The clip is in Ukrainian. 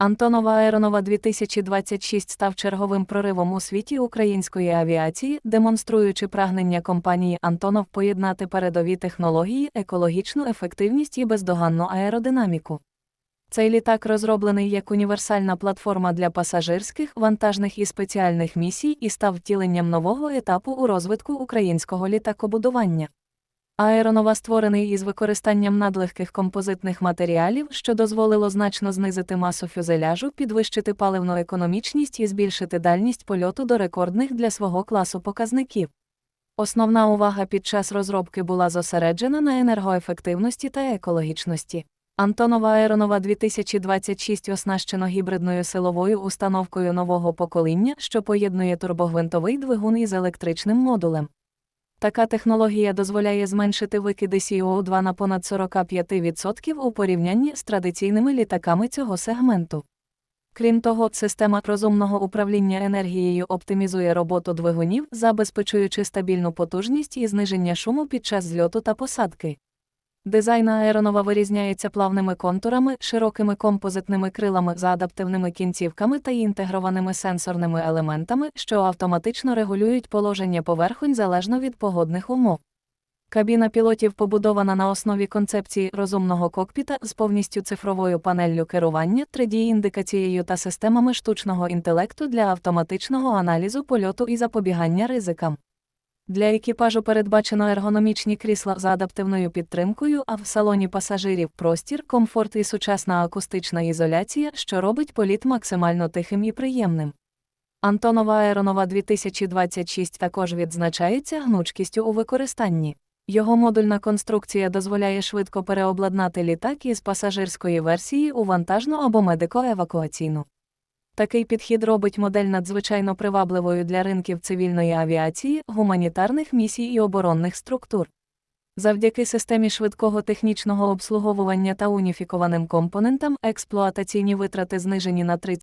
Антонова Аеронова 2026 став черговим проривом у світі української авіації, демонструючи прагнення компанії Антонов поєднати передові технології, екологічну ефективність і бездоганну аеродинаміку. Цей літак розроблений як універсальна платформа для пасажирських, вантажних і спеціальних місій і став втіленням нового етапу у розвитку українського літакобудування. Аеронова створений із використанням надлегких композитних матеріалів, що дозволило значно знизити масу фюзеляжу, підвищити паливну економічність і збільшити дальність польоту до рекордних для свого класу показників. Основна увага під час розробки була зосереджена на енергоефективності та екологічності. Антонова Аеронова 2026 оснащено гібридною силовою установкою нового покоління, що поєднує турбогвинтовий двигун із електричним модулем. Така технологія дозволяє зменшити викиди CO2 на понад 45% у порівнянні з традиційними літаками цього сегменту. Крім того, система розумного управління енергією оптимізує роботу двигунів, забезпечуючи стабільну потужність і зниження шуму під час зльоту та посадки. Дизайн аеронова вирізняється плавними контурами, широкими композитними крилами за адаптивними кінцівками та інтегрованими сенсорними елементами, що автоматично регулюють положення поверхонь залежно від погодних умов. Кабіна пілотів побудована на основі концепції розумного кокпіта з повністю цифровою панеллю керування, 3D-індикацією та системами штучного інтелекту для автоматичного аналізу польоту і запобігання ризикам. Для екіпажу передбачено ергономічні крісла за адаптивною підтримкою, а в салоні пасажирів простір, комфорт і сучасна акустична ізоляція, що робить політ максимально тихим і приємним. Антонова Аеронова 2026 також відзначається гнучкістю у використанні. Його модульна конструкція дозволяє швидко переобладнати літак із пасажирської версії у вантажну або медико-евакуаційну. Такий підхід робить модель надзвичайно привабливою для ринків цивільної авіації, гуманітарних місій і оборонних структур. Завдяки системі швидкого технічного обслуговування та уніфікованим компонентам експлуатаційні витрати знижені на